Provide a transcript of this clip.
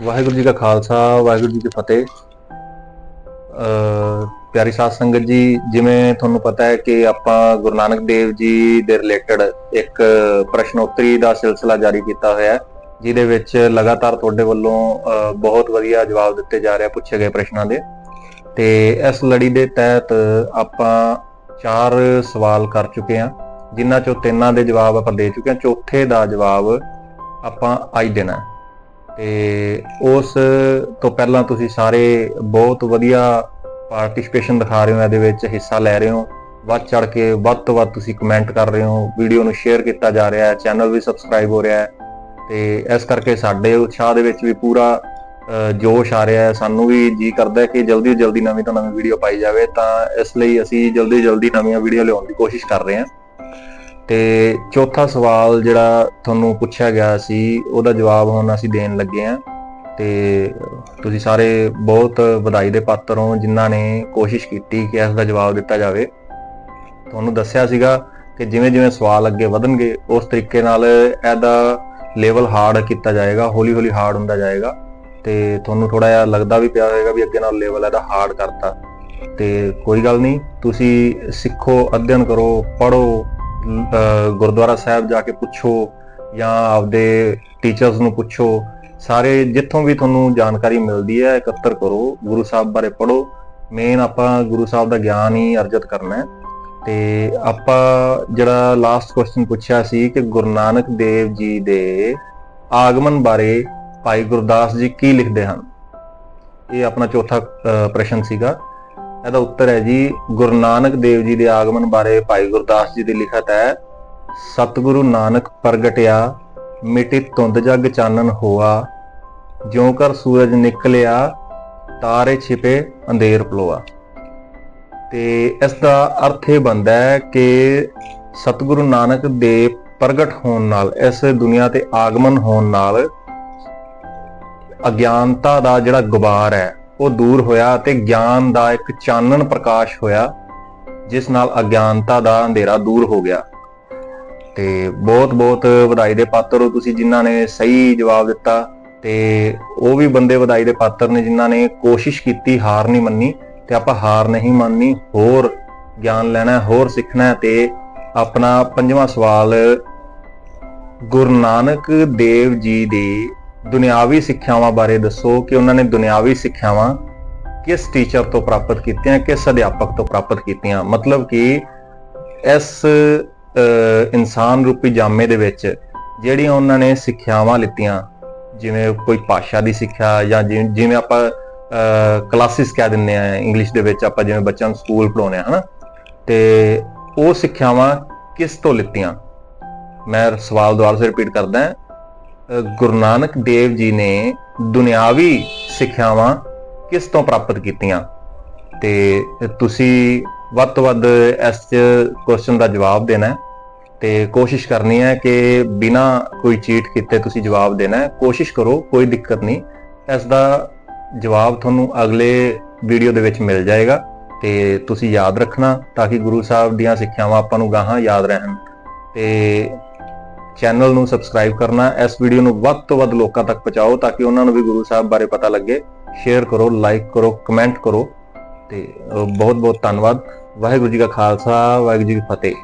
ਵਾਹਿਗੁਰੂ ਜੀ ਕਾ ਖਾਲਸਾ, ਵਾਹਿਗੁਰੂ ਜੀ ਕੀ ਫਤਿਹ। ਅ ਪਿਆਰੀ ਸਾਧ ਸੰਗਤ ਜੀ, ਜਿਵੇਂ ਤੁਹਾਨੂੰ ਪਤਾ ਹੈ ਕਿ ਆਪਾਂ ਗੁਰੂ ਨਾਨਕ ਦੇਵ ਜੀ ਦੇ ਰਿਲੇਟਡ ਇੱਕ ਪ੍ਰਸ਼ਨੋਤਰੀ ਦਾ ਸਿਲਸਿਲਾ ਜਾਰੀ ਕੀਤਾ ਹੋਇਆ ਹੈ, ਜਿਹਦੇ ਵਿੱਚ ਲਗਾਤਾਰ ਤੁਹਾਡੇ ਵੱਲੋਂ ਬਹੁਤ ਵਧੀਆ ਜਵਾਬ ਦਿੱਤੇ ਜਾ ਰਹੇ ਪੁੱਛੇ ਗਏ ਪ੍ਰਸ਼ਨਾਂ ਦੇ। ਤੇ ਇਸ ਲੜੀ ਦੇ ਤਹਿਤ ਆਪਾਂ ਚਾਰ ਸਵਾਲ ਕਰ ਚੁੱਕੇ ਹਾਂ, ਜਿਨ੍ਹਾਂ ਚੋਂ ਤਿੰਨਾਂ ਦੇ ਜਵਾਬ ਆਪਾਂ ਦੇ ਚੁੱਕੇ ਹਾਂ, ਚੌਥੇ ਦਾ ਜਵਾਬ ਆਪਾਂ ਅੱਜ ਦੇਣਾ ਹੈ। ਤੇ ਉਸ ਤੋਂ ਪਹਿਲਾਂ ਤੁਸੀਂ ਸਾਰੇ ਬਹੁਤ ਵਧੀਆ ਪਾਰਟਿਸਿਪੇਸ਼ਨ ਦਿਖਾ ਰਹੇ ਹੋ, ਇਹਦੇ ਵਿੱਚ ਹਿੱਸਾ ਲੈ ਰਹੇ ਹੋ। ਵੱਧ ਚੜ ਕੇ ਵੱਧ ਤੋਂ ਵੱਧ ਤੁਸੀਂ ਕਮੈਂਟ ਕਰ ਰਹੇ ਹੋ। ਵੀਡੀਓ ਨੂੰ ਸ਼ੇਅਰ ਕੀਤਾ ਜਾ ਰਿਹਾ ਹੈ ਚੈਨਲ ਵੀ ਸਬਸਕ੍ਰਾਈਬ ਹੋ ਰਿਹਾ ਹੈ। ਤੇ ਇਸ ਕਰਕੇ ਸਾਡੇ ਉਤਸ਼ਾਹ ਦੇ ਵਿੱਚ ਵੀ ਪੂਰਾ ਜੋਸ਼ ਆ ਰਿਹਾ ਹੈ। ਸਾਨੂੰ ਵੀ ਜੀ ਕਰਦਾ ਹੈ ਕਿ ਜਲਦੀ ਤੋਂ ਜਲਦੀ ਨਵੀਂ ਤੋਂ ਨਵੀਂ ਵੀਡੀਓ ਪਾਈ ਜਾਵੇ। ਤਾਂ ਇਸ ਲਈ ਅਸੀਂ ਜਲਦੀ ਜਲਦੀ ਨਵੀਆਂ ਵੀਡੀਓ ਲਿਆਉਣ ਦੀ ਕੋਸ਼ਿਸ਼ ਕਰ ਰਹੇ ਹਾਂ। ਤੇ ਚੌਥਾ ਸਵਾਲ ਜਿਹੜਾ ਤੁਹਾਨੂੰ ਪੁੱਛਿਆ ਗਿਆ ਸੀ, ਉਹਦਾ ਜਵਾਬ ਹੁਣ ਅਸੀਂ ਦੇਣ ਲੱਗੇ ਹਾਂ। ਤੇ ਤੁਸੀਂ ਸਾਰੇ ਬਹੁਤ ਵਧਾਈ ਦੇ ਪਾਤਰ ਹੋ, ਜਿਨ੍ਹਾਂ ਨੇ ਕੋਸ਼ਿਸ਼ ਕੀਤੀ ਕਿ ਇਸ ਦਾ ਜਵਾਬ ਦਿੱਤਾ ਜਾਵੇ। ਤੁਹਾਨੂੰ ਦੱਸਿਆ ਸੀਗਾ ਕਿ ਜਿਵੇਂ ਜਿਵੇਂ ਸਵਾਲ ਅੱਗੇ ਵਧਣਗੇ, ਉਸ ਤਰੀਕੇ ਨਾਲ ਇਹਦਾ ਲੈਵਲ ਹਾਰਡ ਕੀਤਾ ਜਾਏਗਾ, ਹੌਲੀ ਹੌਲੀ ਹਾਰਡ ਹੁੰਦਾ ਜਾਏਗਾ। ਤੇ ਤੁਹਾਨੂੰ ਥੋੜਾ ਜਿਹਾ ਲੱਗਦਾ ਵੀ ਪਿਆ ਹੋਵੇਗਾ ਵੀ ਅੱਗੇ ਨਾਲ ਲੈਵਲ ਇਹਦਾ ਹਾਰਡ ਕਰਤਾ। ਤੇ ਕੋਈ ਗੱਲ ਨਹੀਂ, ਤੁਸੀਂ ਸਿੱਖੋ, ਅਧਿਐਨ ਕਰੋ ਪੜੋ ਗੁਰਦੁਆਰਾ ਸਾਹਿਬ ਜਾ ਕੇ ਪੁੱਛੋ ਜਾਂ ਆਪਦੇ ਟੀਚਰਸ ਨੂੰ ਪੁੱਛੋ, ਸਾਰੇ ਜਿੱਥੋਂ ਵੀ ਤੁਹਾਨੂੰ ਜਾਣਕਾਰੀ ਮਿਲਦੀ ਹੈ, ਇਕੱਤਰ ਕਰੋ, ਗੁਰੂ ਸਾਹਿਬ ਬਾਰੇ ਪੜੋ ਮੇਨ ਆਪਾਂ ਗੁਰੂ ਸਾਹਿਬ ਦਾ ਗਿਆਨ ਹੀ ਅਰਜਿਤ ਕਰਨਾ ਹੈ। ਤੇ ਆਪਾਂ ਜਿਹੜਾ ਲਾਸਟ ਕੁਐਸਚਨ ਪੁੱਛਿਆ ਸੀ ਕਿ ਗੁਰੂ ਨਾਨਕ ਦੇਵ ਜੀ ਦੇ ਆਗਮਨ ਬਾਰੇ ਭਾਈ ਗੁਰਦਾਸ ਜੀ ਕੀ ਲਿਖਦੇ ਹਨ? ਇਹ ਆਪਣਾ ਚੌਥਾ ਪ੍ਰਸ਼ਨ ਸੀਗਾ। ਇਹਦਾ ਉੱਤਰ ਹੈ ਜੀ, ਗੁਰੂ ਨਾਨਕ ਦੇਵ ਜੀ ਦੇ ਆਗਮਨ ਬਾਰੇ ਭਾਈ ਗੁਰਦਾਸ ਜੀ ਦੀ ਲਿਖਤ ਹੈ, ਸਤਿਗੁਰੂ ਨਾਨਕ ਪ੍ਰਗਟਿਆ, ਮਿਟੀ ਧੁੰਦ ਜਗ ਚਾਨਣ ਹੋਆ, ਜਿਉਂ ਕਰ ਸੂਰਜ ਨਿਕਲਿਆ, ਤਾਰੇ ਛਿਪੇ, ਅੰਧੇਰ ਪਲੋਆ। ਤੇ ਇਸ ਦਾ ਅਰਥ ਇਹ ਬਣਦਾ ਹੈ ਕਿ ਸਤਿਗੁਰੂ ਨਾਨਕ ਦੇ ਪ੍ਰਗਟ ਹੋਣ ਨਾਲ, ਇਸ ਦੁਨੀਆ ਤੇ ਆਗਮਨ ਹੋਣ ਨਾਲ ਅਗਿਆਨਤਾ ਦਾ ਜਿਹੜਾ ਗੁਬਾਰ ਹੈ ਉਹ ਦੂਰ ਹੋਇਆ ਤੇ ਗਿਆਨ ਦਾ ਇੱਕ ਚਾਨਣ ਪ੍ਰਕਾਸ਼ ਹੋਇਆ, ਜਿਸ ਨਾਲ ਅਗਿਆਨਤਾ ਦਾ ਅੰਧੇਰਾ ਦੂਰ ਹੋ ਗਿਆ। ਤੇ ਬਹੁਤ ਬਹੁਤ ਵਧਾਈ ਦੇ ਪਾਤਰ ਹੋ ਤੁਸੀਂ ਜਿਨ੍ਹਾਂ ਨੇ ਸਹੀ ਜਵਾਬ ਦਿੱਤਾ ਤੇ ਉਹ ਵੀ ਬੰਦੇ ਵਧਾਈ ਦੇ ਪਾਤਰ ਨੇ ਜਿਨ੍ਹਾਂ ਨੇ ਕੋਸ਼ਿਸ਼ ਕੀਤੀ, ਹਾਰ ਨਹੀਂ ਮੰਨੀ ਤੇ ਆਪਾਂ ਹਾਰ ਨਹੀਂ ਮੰਨਣੀ, ਹੋਰ ਗਿਆਨ ਲੈਣਾ, ਹੋਰ ਸਿੱਖਣਾ ਤੇ ਆਪਣਾ ਪੰਜਵਾਂ ਸਵਾਲ, ਗੁਰੂ ਨਾਨਕ ਦੇਵ ਜੀ ਦੀ ਦੁਨਿਆਵੀ ਸਿੱਖਿਆਵਾਂ ਬਾਰੇ ਦੱਸੋ ਕਿ ਉਹਨਾਂ ਨੇ ਦੁਨਿਆਵੀ ਸਿੱਖਿਆਵਾਂ ਕਿਸ ਟੀਚਰ ਤੋਂ ਪ੍ਰਾਪਤ ਕੀਤੀਆਂ, ਕਿਸ ਅਧਿਆਪਕ ਤੋਂ ਪ੍ਰਾਪਤ ਕੀਤੀਆਂ? ਮਤਲਬ ਕਿ ਇਸ ਇਨਸਾਨ ਰੂਪੀ ਜਾਮੇ ਦੇ ਵਿੱਚ ਜਿਹੜੀਆਂ ਉਹਨਾਂ ਨੇ ਸਿੱਖਿਆਵਾਂ ਲਿੱਤੀਆਂ, ਜਿਵੇਂ ਕੋਈ ਭਾਸ਼ਾ ਦੀ ਸਿੱਖਿਆ ਜਾਂ ਜਿਵੇਂ ਜਿਵੇਂ ਆਪਾਂ ਕਲਾਸਿਸ ਕਹਿ ਦਿੰਦੇ ਆ ਇੰਗਲਿਸ਼ ਦੇ ਵਿੱਚ, ਆਪਾਂ ਜਿਵੇਂ ਬੱਚਿਆਂ ਨੂੰ ਸਕੂਲ ਪੜਾਉਂਦੇ ਆ, ਹਨਾ? ਤੇ ਉਹ ਸਿੱਖਿਆਵਾਂ ਕਿਸ ਤੋਂ ਲਿੱਤੀਆਂ? ਮੈਂ ਸਵਾਲ ਦੁਬਾਰਾ ਸੇ ਰਿਪੀਟ ਕਰਦਾ। ਹਾਂ ਗੁਰੂ ਨਾਨਕ ਦੇਵ ਜੀ ਨੇ ਦੁਨਿਆਵੀ ਸਿੱਖਿਆਵਾਂ ਕਿਸ ਤੋਂ ਪ੍ਰਾਪਤ ਕੀਤੀਆਂ? ਤੇ ਤੁਸੀਂ ਵੱਧ ਤੋਂ ਵੱਧ ਇਸ ਕੁਐਸਚਨ ਦਾ ਜਵਾਬ ਦੇਣਾ ਹੈ। ਤੇ ਕੋਸ਼ਿਸ਼ ਕਰਨੀ ਹੈ ਕਿ ਬਿਨਾ ਕੋਈ ਚੀਟ ਕੀਤੇ ਤੁਸੀਂ ਜਵਾਬ ਦੇਣਾ ਹੈ। ਕੋਸ਼ਿਸ਼ ਕਰੋ, ਕੋਈ ਦਿੱਕਤ ਨਹੀਂ। ਇਸ ਦਾ ਜਵਾਬ ਤੁਹਾਨੂੰ ਅਗਲੇ ਵੀਡੀਓ ਦੇ ਵਿੱਚ ਮਿਲ ਜਾਏਗਾ। ਤੇ ਤੁਸੀਂ ਯਾਦ ਰੱਖਣਾ ਤਾਂ ਕਿ ਗੁਰੂ ਸਾਹਿਬ ਦੀਆਂ ਸਿੱਖਿਆਵਾਂ ਆਪਾਂ ਨੂੰ ਗਾਹਾਂ ਯਾਦ ਰਹਿਣ। ਤੇ ਚੈਨਲ ਨੂੰ ਸਬਸਕ੍ਰਾਈਬ ਕਰਨਾ, ਇਸ ਵੀਡੀਓ ਨੂੰ ਵੱਧ ਤੋਂ ਵੱਧ ਲੋਕਾਂ ਤੱਕ ਪਹੁੰਚਾਓ ਤਾਂ ਕਿ ਉਹਨਾਂ ਨੂੰ ਵੀ ਗੁਰੂ ਸਾਹਿਬ ਬਾਰੇ ਪਤਾ ਲੱਗੇ। ਸ਼ੇਅਰ ਕਰੋ ਲਾਈਕ ਕਰੋ ਕਮੈਂਟ ਕਰੋ ਤੇ ਬਹੁਤ ਬਹੁਤ ਧੰਨਵਾਦ। ਵਾਹਿਗੁਰੂ ਜੀ ਕਾ ਖਾਲਸਾ, ਵਾਹਿਗੁਰੂ ਜੀ ਕੀ ਫਤਿਹ।